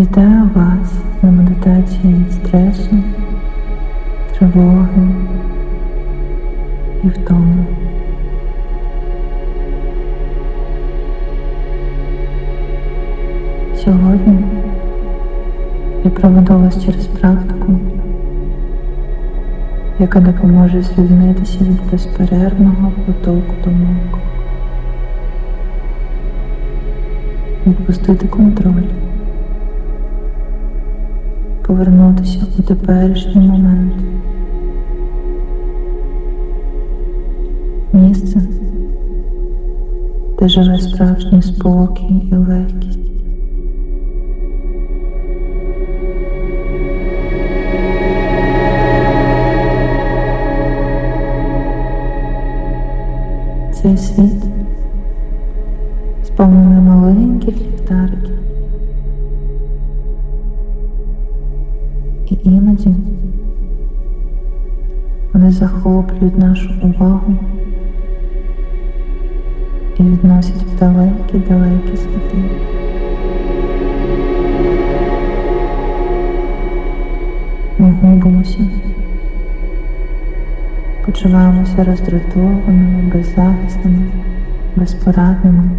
Вітаю вас на медитації від стресу, тривоги і втоми. Сьогодні я проведу вас через практику, яка допоможе звільнитися від безперервного потоку думок, відпустити контроль, повернутися у теперішній момент. Місце, де живе справжній спокій і легкість. Захоплюють нашу увагу і відносять в далекі-далекі світи. Ми губимося, почуваємося роздратованими, беззахисними, безпорадними.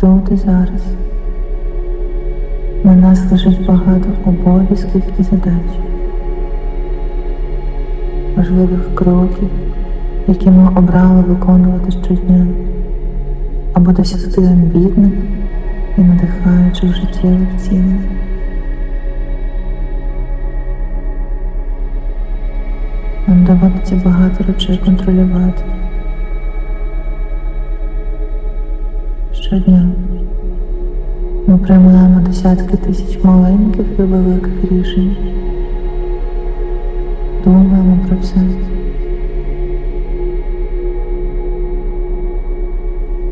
Тут і зараз на нас лежить багато обов'язків і задач, важливих кроків, які ми обрали виконувати щодня, або досягти амбітних і надихаючих життєвих цілей. Нам доводиться багато речей контролювати. Щодня ми приймаємо десятки тисяч маленьких і великих рішень. Думаємо про все.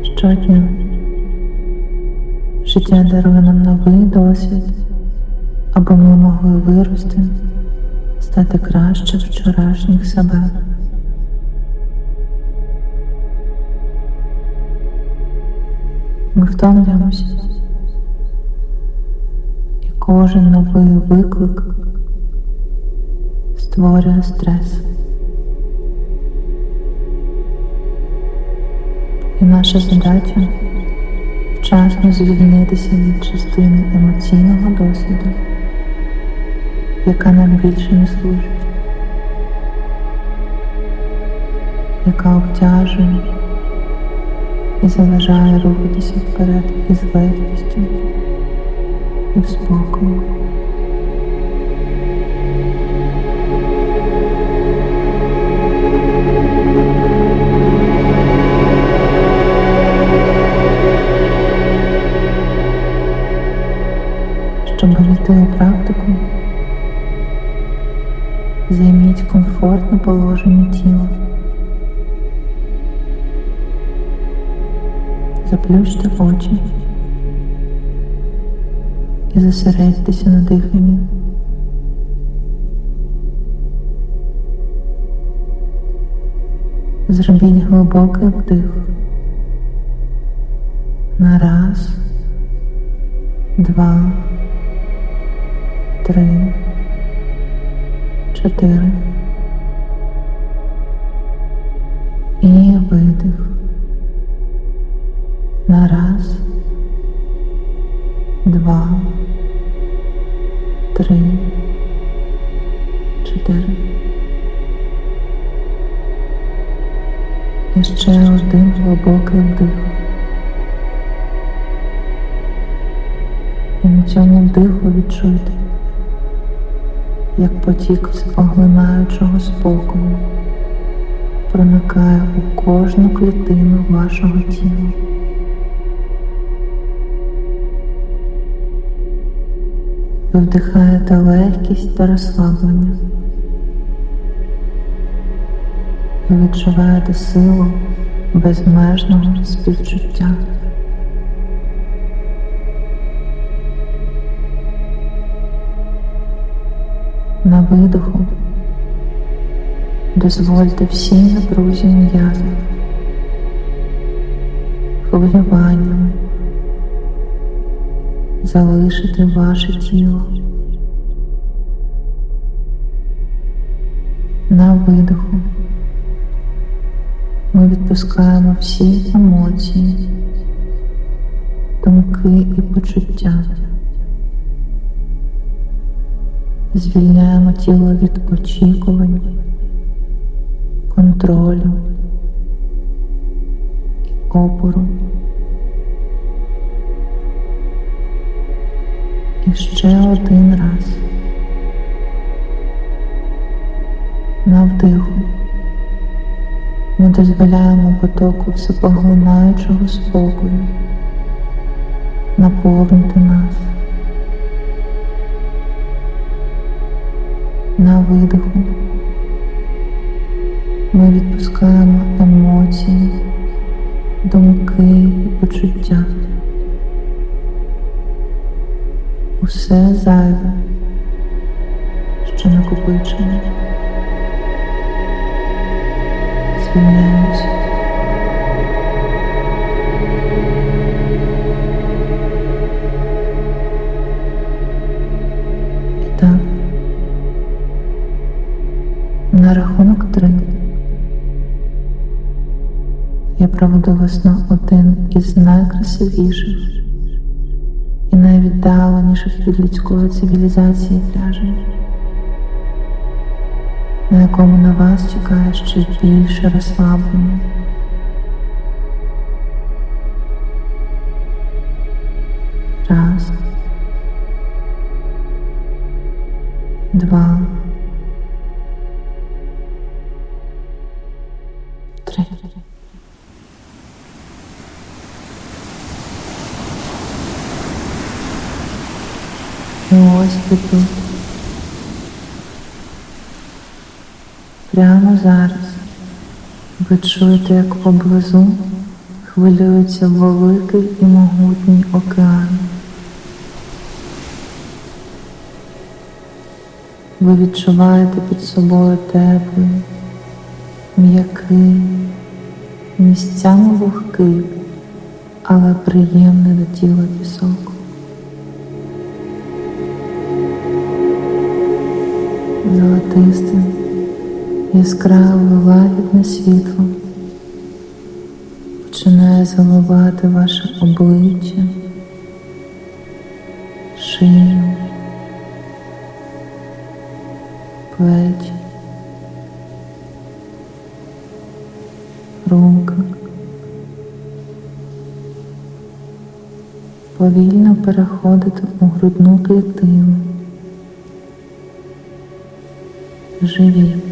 Щодня життя дарує нам новий досвід, аби ми могли вирости, стати краще вчорашніх себе. Ми втомлюємося. Кожен новий виклик створює стрес. І наша задача вчасно звільнитися від частини емоційного досвіду, яка нам більше не служить, яка обтяжує і заважає рухатися вперед із легкістю і спокою. Щоб війти практику, займіть комфортне положення тіла. Заплющте очі і зосередьтеся на диханні. Зробіть глибокий вдих. На раз, два, три, чотири. І видих. На раз, два, три, чотири. І ще один глибокий вдих. І на цьому вдиху відчуйте, як потік поглинаючого спокою проникає у кожну клітину вашого тіла. Ви вдихаєте легкість та розслаблення. Ви відчуваєте силу безмежного співчуття. На видоху дозвольте всі напружені м'язи, хвилюванням, залишити ваше тіло. На видиху ми відпускаємо всі емоції, думки і почуття. Звільняємо тіло від очікувань, контролю і опору. Ще один раз. На вдиху ми дозволяємо потоку всепоглинаючого спокою наповнити нас. На видиху ми відпускаємо емоції, думки і почуття. Усе зайве, що накопичено. Звільняємося. І так, на рахунок три. Я проведу вас на один із найкрасивіших найвіддаленіших від людської цивілізації пляжів, на якому на вас чекає ще більше розслаблення. Раз. Два. Ось. Прямо зараз ви чуєте, як поблизу хвилюється великий і могутній океан. Ви відчуваєте під собою теплий, м'який, місцями вогкий, але приємний до тіла пісок. Золотисте, яскраве лагідне світло починає заливати ваше обличчя, шию, плечі, руки. Повільно переходити у грудну клітину, живіт,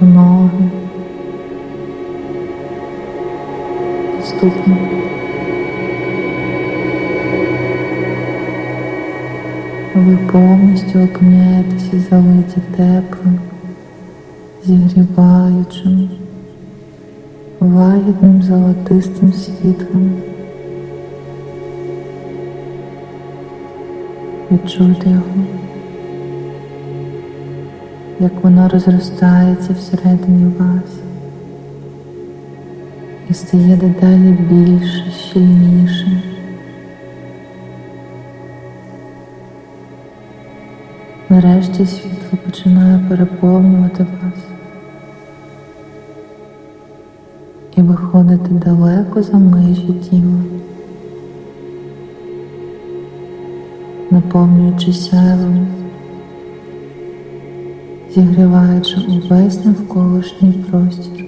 ноги, і ступні. Ви повністю опиняєтеся залиті теплим, зігріваючим, лагідним золотистим світлом. Відчуйте його, як воно розростається всередині вас і стає дедалі більше, щільніше. Нарешті світло починає переповнювати вас і виходити далеко за межі тіла, наповнюючи сяйвом, зігріваючи увесь навколишній простір.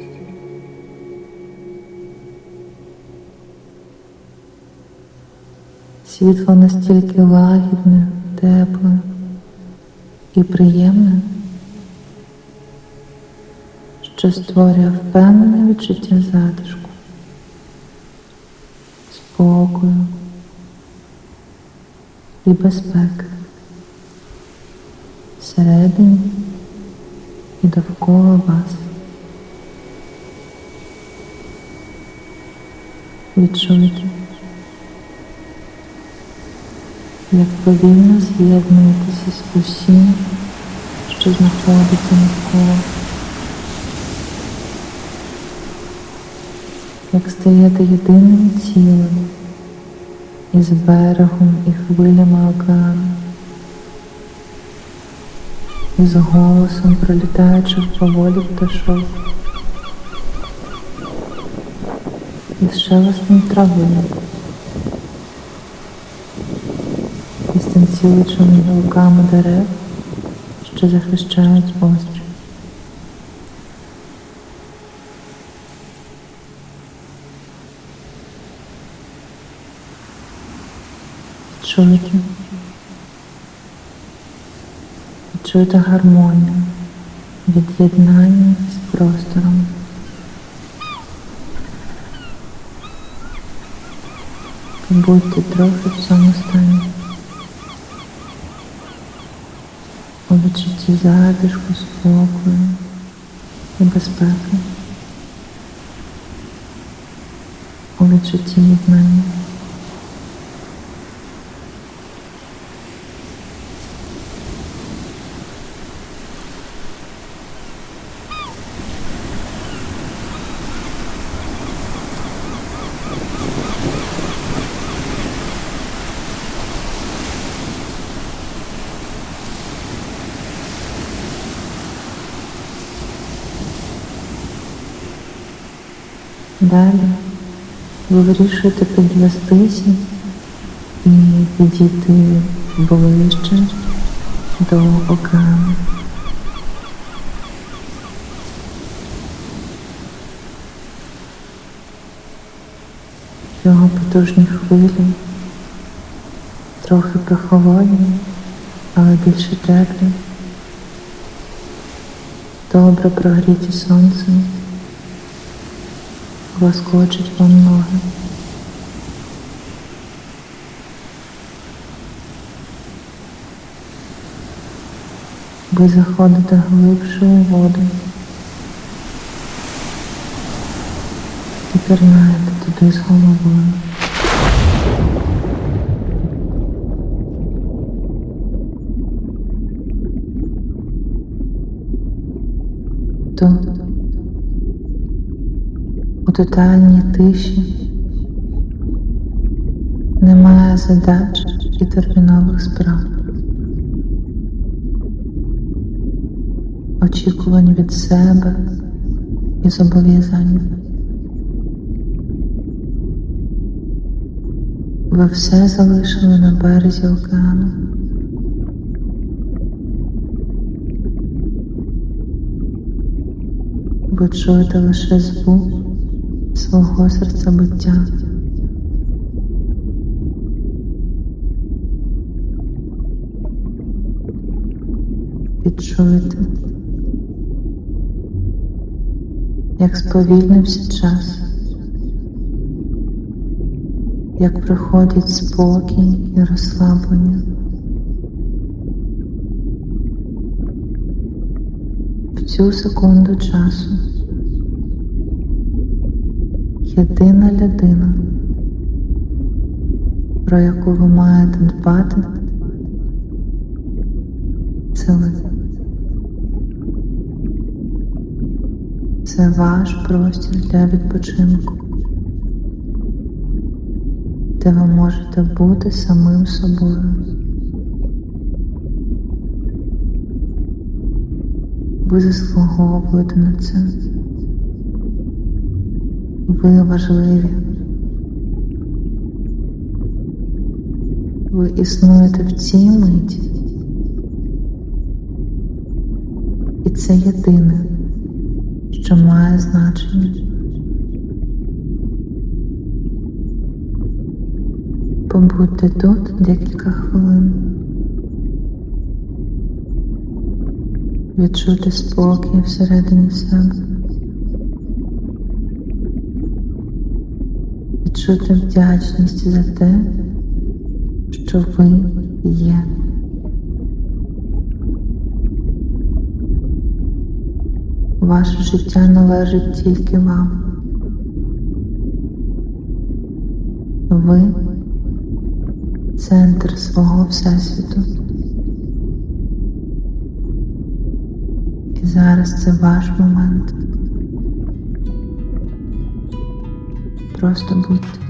Світло настільки лагідне, тепле і приємне, що створює впевнене відчуття затишку, спокою і безпеки всередині і довкола вас. Відчуйте, як повільно з'єднуєтеся з усім, що знаходиться навколо. як стаєте єдиним цілим із берегом і хвилями океану, із голосом пролітаючих поволі пташок, із шелестом трави, із танцюючими гілками дерев, що захищають острів. Чуєте? Чуєте гармонію від єднання з простором. Будьте трохи в цьому стані. У відчутті затишку, спокою і безпеки. У відчутті. Далі ви вирішуєте підвестися і підійти ближче до океану. Його потужні хвилі, трохи прохолодні, але більше теплі, добре прогріті сонцем лоскочуть вам ноги. Ви заходите глибше у воду і пірнаєте туди з головою. Тут у тотальній тиші немає задач і термінових справ. Очікувань від себе і зобов'язань. Ви все залишили на березі океану. Ви чуєте лише звук свого серцебиття. Відчуєте, як сповільнився час, як приходить спокій і розслаблення. В цю секунду часу єдина людина, про яку ви маєте дбати, це ви. Це ваш простір для відпочинку, де ви можете бути самим собою. Ви заслуговуєте на це. Ви важливі. Ви існуєте в цій миті. І це єдине, що має значення. Побудьте тут декілька хвилин. Відчути спокій всередині себе. Відчути вдячність за те, що ви є. Ваше життя належить тільки вам. Ви центр свого всесвіту. І зараз це ваш момент. Просто бути.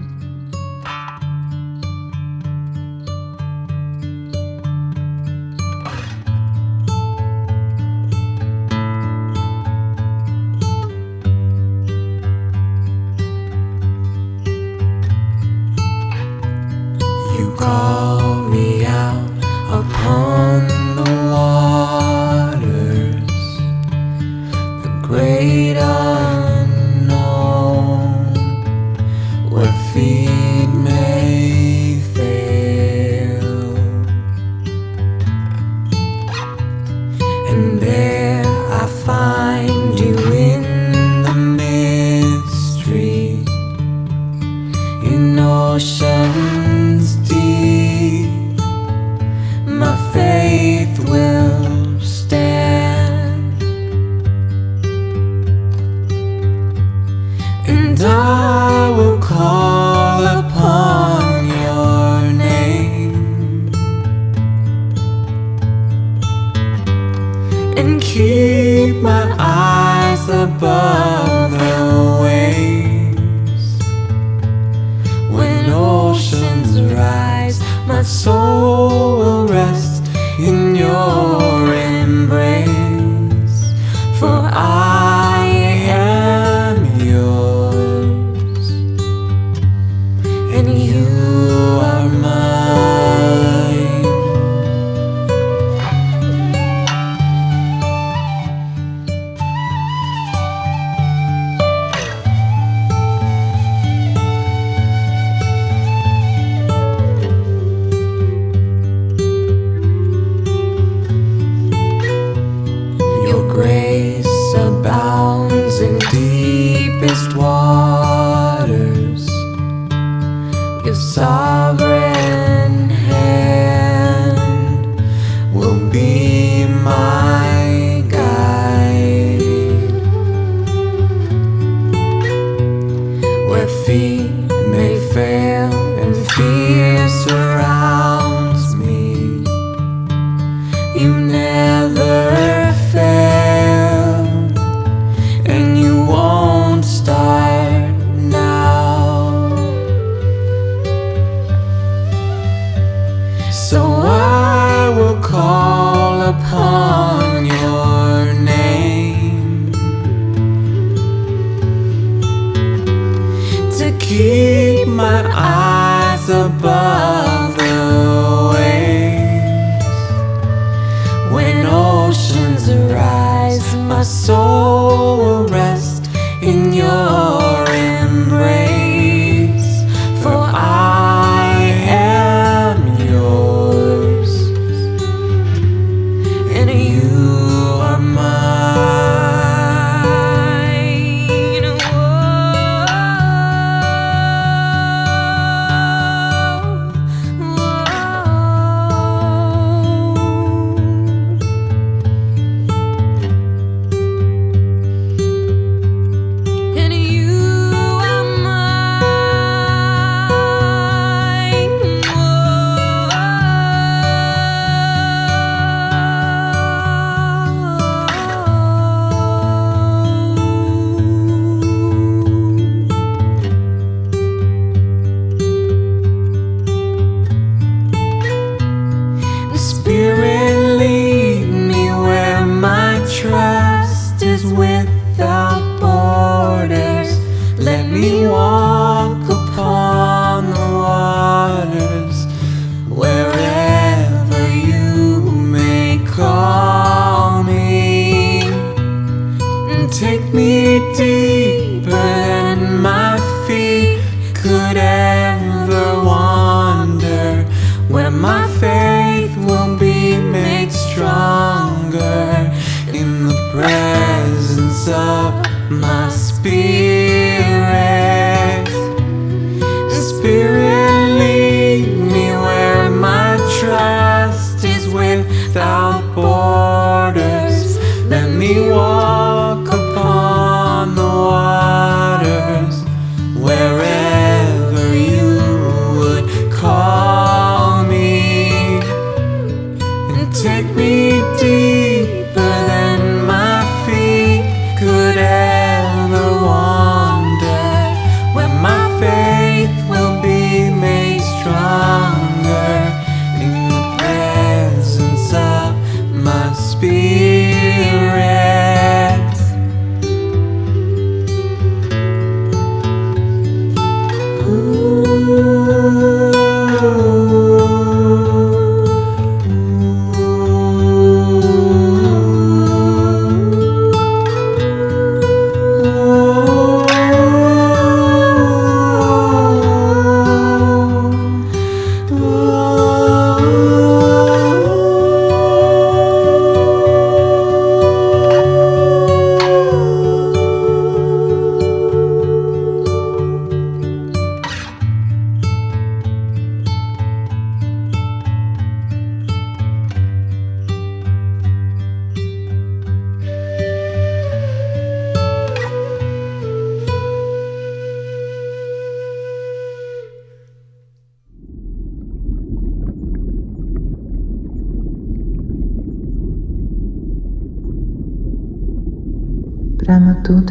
陌生。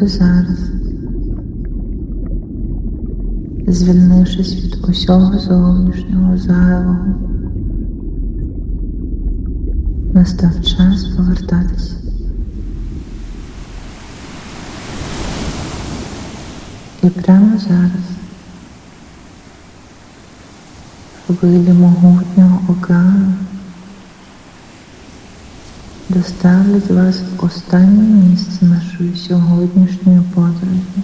Прямо зараз, звільнившись від усього зовнішнього зайвого, настав час повертатися. І прямо зараз. Хвилі могутнього океану доставлять вас в останнє місце нашої сьогоднішньої подорожі.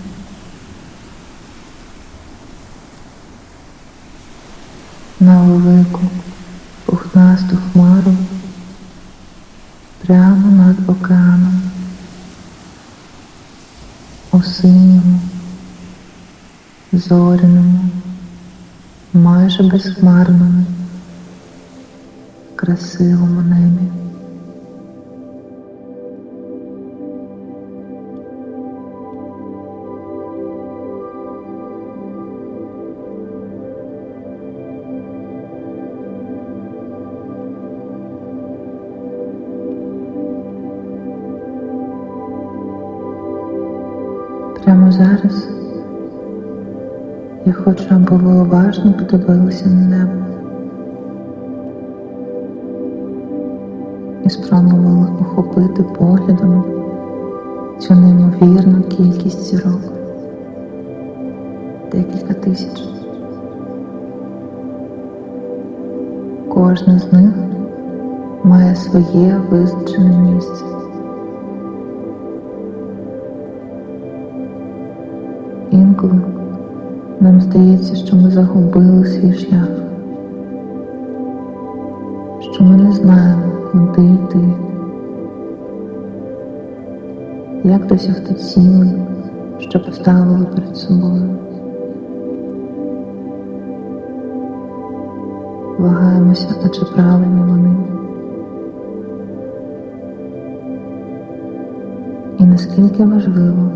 На велику пухнасту хмару прямо над океаном у синьому, зоряному, майже безхмарному, красивому небі. Я хочу, аби ви уважно подивилися на небо і спробували охопити поглядом цю неймовірну кількість зірок. Декілька тисяч. Кожна з них має своє визначене місце. Інколи нам здається, що ми загубили свій шлях, що ми не знаємо, куди йти, як досягти цілей, що поставили перед собою. Вагаємося, а чи правильні вони. І наскільки важливо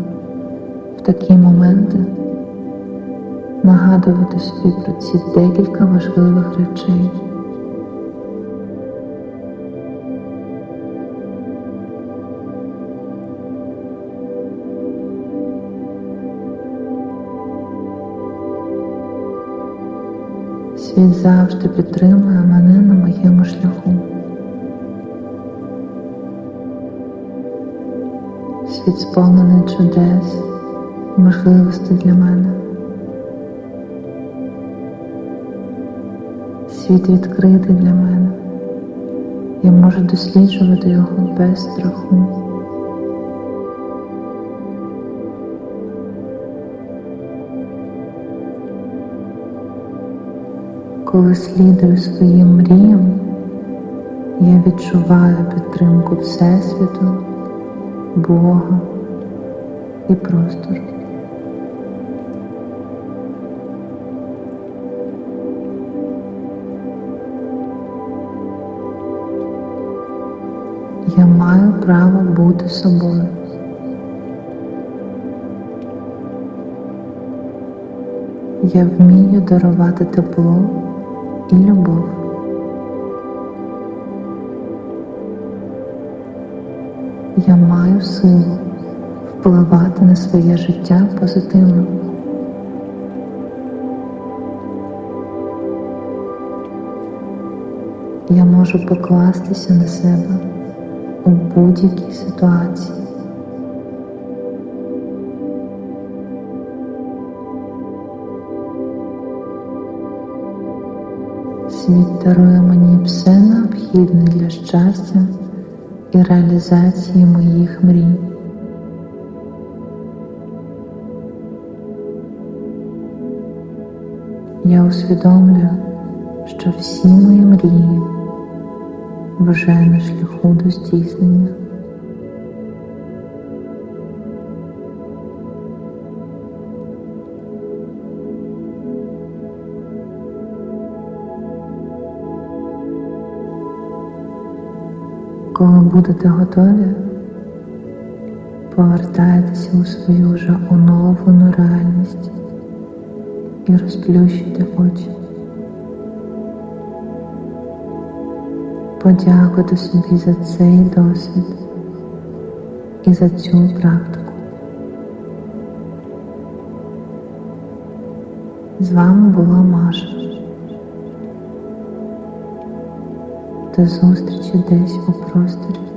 в такі моменти нагадувати собі про ці декілька важливих речей. Світ завжди підтримує мене на моєму шляху. Світ сповнений чудес, можливостей для мене. Світ відкритий для мене. Я можу досліджувати його без страху. Коли слідую своїм мріям, я відчуваю підтримку Всесвіту, Бога і простору. Бути собою. Я вмію дарувати тепло і любов. Я маю силу впливати на своє життя позитивно. Я можу покластися на себе у будь-якій ситуації. Світ дарує мені все необхідне для щастя і реалізації моїх мрій. Я усвідомлюю, що всі мої мрії вже на шляху до здійснення. Коли будете готові, повертайтеся у свою вже оновлену реальність і розплющуйте очі. подякувати собі за цей досвід і за цю практику. З вами була Маша. До зустрічі десь у просторі.